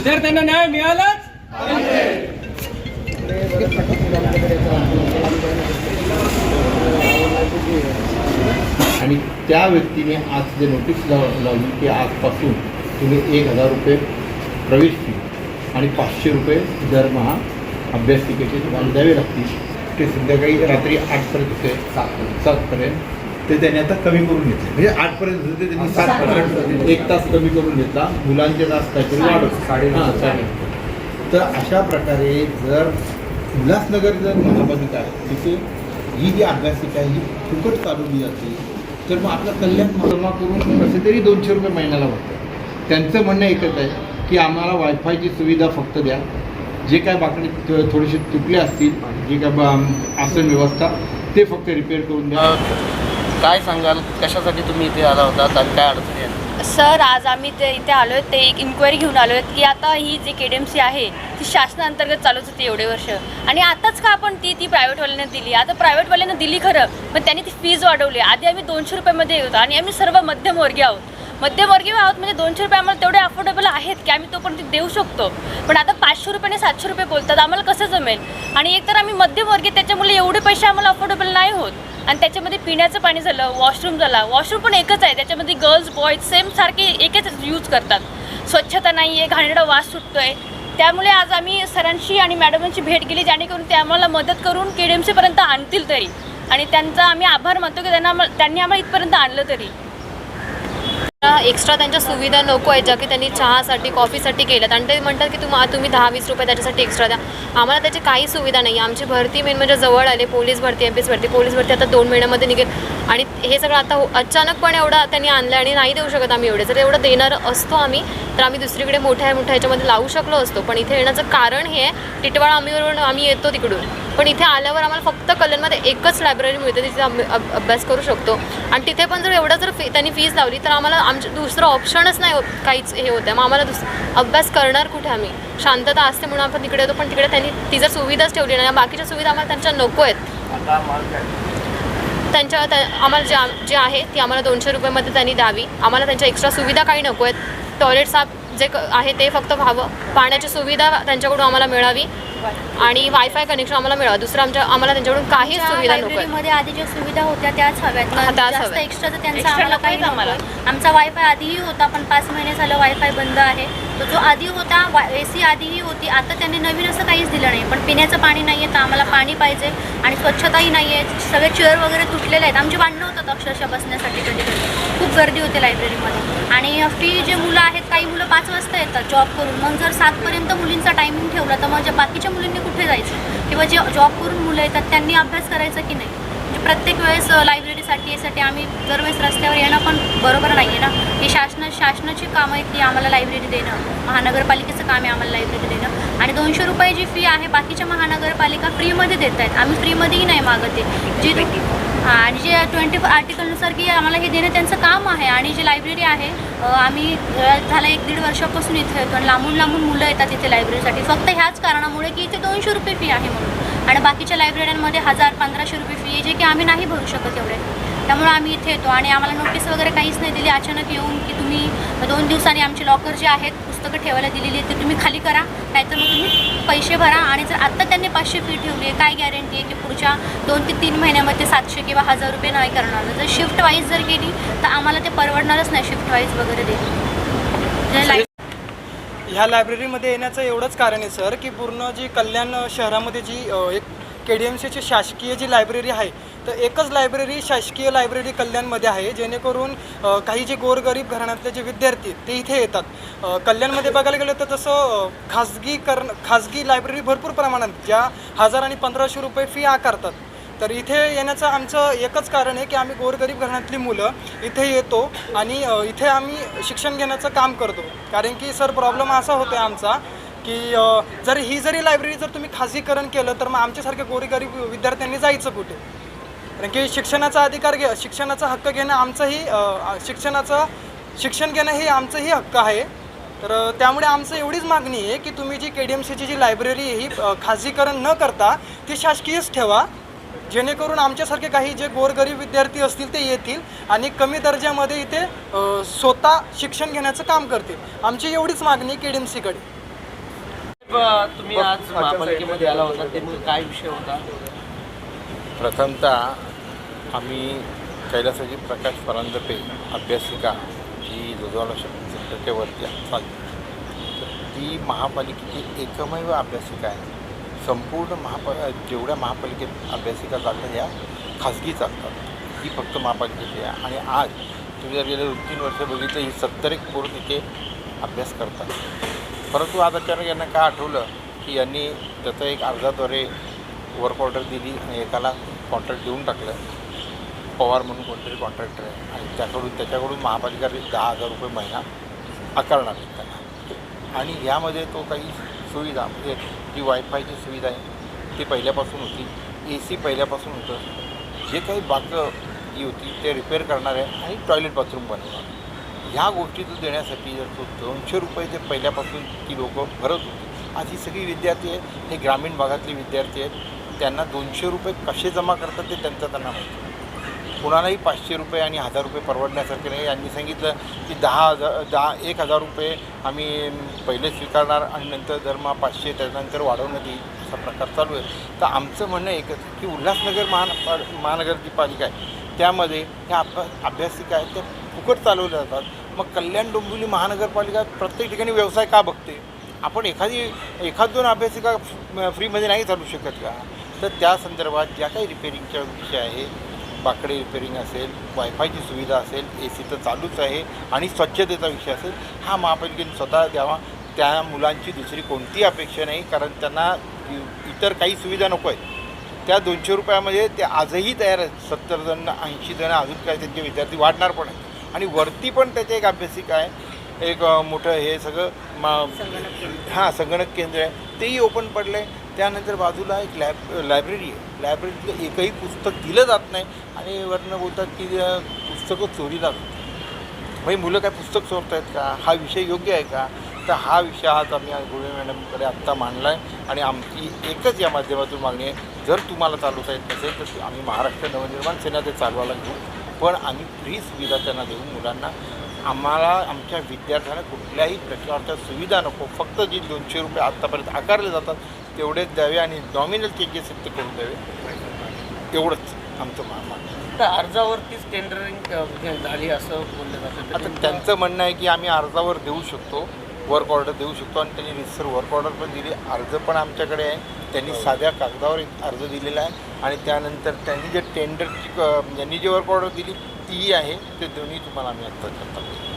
विद्यार्थ्यांना न्याय मिळालाच? आणि त्या व्यक्तीने आज जे नोटीस लाव लावली की आजपासून तुम्ही एक हजार रुपये प्रवेश फी आणि पाचशे रुपये दरमहा अभ्यासिकेचे तुम्हाला द्यावे लागतील. ते संध्याकाळी रात्री आठपर्यंत ते सातपर्यंत सातपर्यंत ते त्यांनी आता कमी करून घेतले. म्हणजे आठपर्यंत होते त्यांनी सातपर्यंत एक तास कमी करून घेतला. मुलांचे तास काहीतरी वाढवले. साडे तर अशा प्रकारे जर उल्हासनगर जर महापालिका आहे तिथे ही जी अभ्यासिका ही फुकट चालवली जाते तर मग आपलं कल्याण जमा करून कसे तरी दोनशे रुपये महिन्याला होतं त्यांचं म्हणणं एकच आहे की आम्हाला वायफायची सुविधा फक्त द्या. जे काय बाकडे थोडेसे तुटले असतील जे काय ब- आसन व्यवस्था ते फक्त रिपेअर करून द्या. काय सांगाल? कशासाठी तुम्ही इथे आला होता आणि काय अडचणी आहेत? सर आज आम्ही ते इथे आलो आहेत ते एक इन्क्वायरी घेऊन आलो आहेत की आता ही जी के डी एम सी आहे ती शासनाअंतर्गत चालूच होती एवढे वर्ष. आणि आताच का आपण ती ती प्रायव्हेटवाल्यांना दिली? आता प्रायव्हेटवाल्यांना दिली खरं पण त्यांनी ती फीज वाढवली. आधी आम्ही दोनशे रुपयामध्ये होतो आणि आम्ही सर्व मध्यमवर्गीय आहोत. मध्यमवर्गीय आहोत म्हणजे दोनशे रुपये आम्हाला तेवढे अफोर्डेबल आहेत की आम्ही तोपर्यंत देऊ शकतो. पण आता पाचशे रुपयाने सातशे रुपये बोलतात आम्हाला कसं जमेल? आणि एकतर आम्ही मध्यमवर्गीय त्याच्यामुळे एवढे पैसे आम्हाला अफोर्डेबल नाही होत. आणि त्याच्यामध्ये पिण्याचं पाणी झालं वॉशरूम झाला. वॉशरूम पण एकच आहे. त्याच्यामध्ये गर्ल्स बॉईज सेम सारखे एकच यूज करतात. स्वच्छता नाही आहे घाणेरडा वास सुटतो आहे त्यामुळे आज आम्ही सरांशी आणि मॅडमांची भेट केली जेणेकरून ते आम्हाला मदत करून के डी एम सीपर्यंत आणतील तरी. आणि त्यांचा आम्ही आभार मानतो की त्यांना त्यांनी आम्हाला इथपर्यंत आणलं तरी. एक्स्ट्रा त्यांच्या सुविधा नको आहेत ज्या की त्यांनी चहासाठी कॉफीसाठी केल्यात. आणि ते म्हणतात की तुम्हा तुम्ही दहा वीस रुपये त्याच्यासाठी एक्स्ट्रा द्या. आम्हाला त्याची काही सुविधा नाही. आमची भरती मेन म्हणजे जवळ आले पोलीस भरती एम पी एस भरती. पोलीस भरती आता दोन महिन्यामध्ये निघेल. आणि हे सगळं आता हो- अचानकपणे एवढा त्यांनी आणलं आणि नाही देऊ शकत आम्ही एवढे. जर एवढं देणार असतो आम्ही तर आम्ही दुसरीकडे मोठ्या मोठ्या ह्याच्यामध्ये लावू शकलो असतो. पण इथे येण्याचं कारण हे आहे टिटवाळा आम्हीवरून आम्ही येतो तिकडून. पण इथे आल्यावर आम्हाला फक्त कल्याणमध्ये एकच लायब्ररी मिळते तिथे आम्ही अभ- अभ्यास करू शकतो. आणि तिथे पण जर एवढं जर फी त्यांनी फीज लावली तर आम्हाला आमचं दुसरं ऑप्शनच नाही होत काहीच हे होतं. मग आम्हाला दुस अभ्यास करणार कुठे आम्ही? शांतता असते म्हणून आपण तिकडे येतो पण तिकडे त्यांनी ती जर सुविधाच ठेवली नाही बाकीच्या सुविधा आम्हाला त्यांच्या नको आहेत. त्यांच्या त्या आम्हाला जे जे आहे ती आम्हाला दोनशे रुपयामध्ये त्यांनी द्यावी. आम्हाला त्यांच्या एक्स्ट्रा सुविधा काही नको आहेत. टॉयलेट साफ जे क आहे ते फक्त व्हावं. पाण्याची सुविधा त्यांच्याकडून आम्हाला मिळावी आणि वायफाय कनेक्शन आम्हाला मिळावं. दुसरं आमच्या आम्हाला त्यांच्याकडून काहीच सुविधा नको लायब्ररीमध्ये आधी ज्या सुविधा होत्या त्याच हव्यात. हा, त्याच जास्त हव्यात. एक्स्ट्राचं त्यांचं Extra आम्हाला काही आम्हाला. आमचा वायफाय आधीही होता पण पाच महिने झालं वायफाय बंद आहे. तो जो आधी होता ए सी आधीही होती आता त्यांनी नवीन असं काहीच दिलं नाही. पण पिण्याचं पाणी नाही आहे तर आम्हाला पाणी पाहिजे आणि स्वच्छताही नाही आहे सगळे चेअर वगैरे तुटलेले आहेत. आमची भांडणं होतात अक्षरशः बसण्यासाठी कधी कधी खूप गर्दी होते लायब्ररीमध्ये आणि फी जे मुलं आहेत काही मुलं पाच वाजता येतात जॉब करून. मग जर सातपर्यंत मुलींचा टायमिंग ठेवला तर मग ज्या बाकीच्या मुलींनी कुठे जायचं? किंवा जे जॉब करून मुलं येतात त्यांनी अभ्यास करायचा की नाही? म्हणजे प्रत्येक वेळेस लायब्ररीसाठी यासाठी आम्ही दरवेळेस रस्त्यावर येणं पण बरोबर नाही आहे ना? ही शासन शासनाची कामं आहेत ती आम्हाला लायब्ररी देणं. महानगरपालिकेचं काम आहे आम्हाला लायब्ररी देणं. आणि दोनशे रुपये जी फी आहे बाकीच्या महानगरपालिका फ्रीमध्ये देत आहेत आम्ही फ्रीमध्येही नाही मागत आहे. जी आणि जे ट्वेंटी फोर आर्टिकलनुसार की आम्हाला हे देणं त्यांचं काम आहे. आणि जी लायब्ररी आहे आम्ही झाला झालं एक दीड वर्षापासून इथे येतो आणि लांबून लांबून मुलं येतात इथे लायब्ररीसाठी फक्त ह्याच कारणामुळे की इथे दोनशे रुपये फी आहे म्हणून. आणि बाकीच्या लायब्ररीमध्ये हजार पंधराशे रुपये फी जे की आम्ही नाही भरू शकत एवढे. त्यामुळे आम्ही इथे येतो. आणि आम्हाला नोटीस वगैरे काहीच नाही दिली. अचानक येऊन की तुम्ही दोन दिवसांनी आमचे लॉकर जे आहेत पुस्तकं ठेवायला दिलेली आहेत ते तुम्ही खाली करा. नाहीतर मग तुम्ही पैसे भरा. आणि जर आत्ता त्यांनी पाचशे फी ठेवली आहे काय गॅरंटी आहे की पुढच्या दोन ते तीन महिन्यामध्ये सातशे किंवा हजार रुपये नाही करणार? जर शिफ्ट वाईज जर गेली तर आम्हाला ते परवडणारच नाही शिफ्ट वाईज वगैरे देणं ह्या लायब्ररीमध्ये येण्याचं एवढंच कारण आहे सर की पूर्ण जी कल्याण शहरामध्ये जी एक के डी एम सीची शासकीय जी लायब्ररी आहे तर एकच लायब्ररी शासकीय लायब्ररी कल्याणमध्ये आहे जेणेकरून काही जे गोरगरीब घराण्यातले जे विद्यार्थी आहेत, ते इथे येतात. कल्याणमध्ये बघायला गेलं तर तसं खाजगी करण खाजगी लायब्ररी भरपूर प्रमाणात ज्या हजार आणि पंधराशे रुपये फी आकारतात. तर इथे येण्याचं आमचं एकच कारण आहे की आम्ही गोरगरीब घराण्यातली मुलं इथे येतो आणि इथे आम्ही शिक्षण घेण्याचं काम करतो. कारण की सर प्रॉब्लेम असा होतो आहे आमचा की जर ही जरी लायब्ररी जर तुम्ही खाजगीकरण केलं तर मग आमच्यासारख्या गोरीगरीब विद्यार्थ्यांनी जायचं कुठे? कारण की शिक्षणाचा अधिकार घे शिक्षणाचा हक्क घेणं आमचंही शिक्षणाचं शिक्षण घेणं हे आमचंही हक्क आहे. तर त्यामुळे आमचं एवढीच मागणी आहे की तुम्ही जी के डी एम सीची जी लायब्ररी आहे ही अ, खाजगीकरण न करता ती शासकीयच ठेवा. जेणेकरून आमच्यासारखे काही जे गोरगरीब विद्यार्थी असतील ते येतील आणि कमी दर्जामध्ये इथे स्वतः शिक्षण घेण्याचं काम करतील. आमची एवढीच मागणी के डी एम सीकडे तुम्ही आज महापालिकेमध्ये आला होता नेमकं काय विषय होता? प्रथमतः आम्ही कैलासाची प्रकाश परांजपे अभ्यासिका जी दुधावाला सेंटरच्या वरती चालते तर ती महापालिकेची एकमेव अभ्यासिका आहे. संपूर्ण महापा जेवढ्या महापालिकेत अभ्यासिका चालतात या खाजगी चालतात. ही फक्त महापालिकेची आहे. आणि आज तुम्ही जर गेले दोन तीन वर्ष बघितलं ही सत्तर एक पोरं तिथे अभ्यास करतात. परंतु आज अचानक यांना काय आठवलं की यांनी त्याचं एक अर्जाद्वारे वर्क ऑर्डर दिली आणि एकाला कॉन्ट्रॅक्ट देऊन टाकलं? पवार म्हणून कोणतरी कॉन्ट्रॅक्टर आहे. आणि त्याकडून त्याच्याकडून महापालिका दहा हजार रुपये महिना आकारणार आहे त्यांना. आणि यामध्ये तो काही सुविधा म्हणजे जी वायफायची सुविधा आहे ती पहिल्यापासून होती. ए सी पहिल्यापासून होतं. जे काही बाकं जी होती ते रिपेअर करणार आहे आणि टॉयलेट बाथरूम बनवणार. ह्या गोष्टी तो देण्यासाठी जर तो दोनशे रुपये ते पहिल्यापासून ती लोकं भरत होती आज ही सगळी विद्यार्थी आहेत हे ग्रामीण भागातले विद्यार्थी आहेत त्यांना दोनशे रुपये कसे जमा करतात ते त्यांचं त्यांना माहिती कुणालाही पाचशे रुपये आणि हजार रुपये परवडण्यासारखे नाही. यांनी सांगितलं की दहा हजार दहा एक हजार रुपये आम्ही पहिले स्वीकारणार आणि नंतर धर्मा पाचशे त्यानंतर वाढवण्यात येईल असा प्रकार चालू आहे. तर आमचं म्हणणं एकच की उल्हासनगर महान महानगरची पालिका आहे. त्यामध्ये ह्या अभ्यासिका आहेत त्या फुकट चालवल्या जातात. मग कल्याण डोंबिवली महानगरपालिका प्रत्येक ठिकाणी व्यवसाय का बघते? आपण एखादी एखाद दोन अभ्यासिका फ्रीमध्ये नाही चालू शकत का? तर त्या संदर्भात ज्या काही रिपेरिंगच्या विषय आहे बाकडे रिपेरिंग असेल वायफायची सुविधा असेल ए सी तर चालूच आहे आणि स्वच्छतेचा विषय असेल हा महापालिकेने स्वतः द्यावा. त्या मुलांची दुसरी कोणतीही अपेक्षा नाही कारण त्यांना इतर काही सुविधा नको आहेत. त्या दोनशे रुपयामध्ये ते आजही तयार आहेत. सत्तर जण ऐंशी जण अजून काय त्यांचे विद्यार्थी वाढणार पण आहेत. आणि वरती पण त्याचे एक अभ्यासिका आहे. एक मोठं हे सगळं मा हां संगणक केंद्र आहे. तेही ओपन पडलं आहे त्यानंतर बाजूला एक लॅब लायब्ररी आहे. लायब्ररीतलं एकही पुस्तक दिलं जात नाही. आणि वरनं बोलतात की पुस्तकं चोरीला जातात. म्हणजे मुलं काय पुस्तक चोरत आहेत का? हा विषय योग्य आहे का? तर हा विषय आज आम्ही आज गुळे मॅडमकडे आत्ता मांडला आहे आणि आमची एकच या माध्यमातून मागणी आहे. जर तुम्हाला चालवता येत नसेल तर आम्ही महाराष्ट्र नवनिर्माण सेना ते चालवायला घेऊ. पण आम्ही फ्री सुविधा त्यांना देऊ. मुलांना आम्हाला आमच्या विद्यार्थ्यांना कुठल्याही प्रकारच्या सुविधा नको. फक्त जी दोनशे रुपये आत्तापर्यंत आकारले जातात तेवढेच द्यावे आणि नॉमिनल चेंजेस ते करून द्यावे. एवढंच आमचं मा- मागणं आहे. तर अर्जावरतीच टेंडरिंग झाली असं बोललं जातं. आता त्यांचं म्हणणं आहे की आम्ही अर्जावर देऊ शकतो. वर्क ऑर्डर देऊ शकतो आणि त्यांनी रिसर वर्क ऑर्डर पण दिली. अर्ज पण आमच्याकडे आहे. त्यांनी साध्या कागदावर एक अर्ज दिलेला आहे. आणि त्यानंतर त्यांनी जे टेंडरची क- यांनी जी वर्क ऑर्डर दिली तीही आहे. ते दोन्ही तुम्हाला आम्ही आत्ता करतो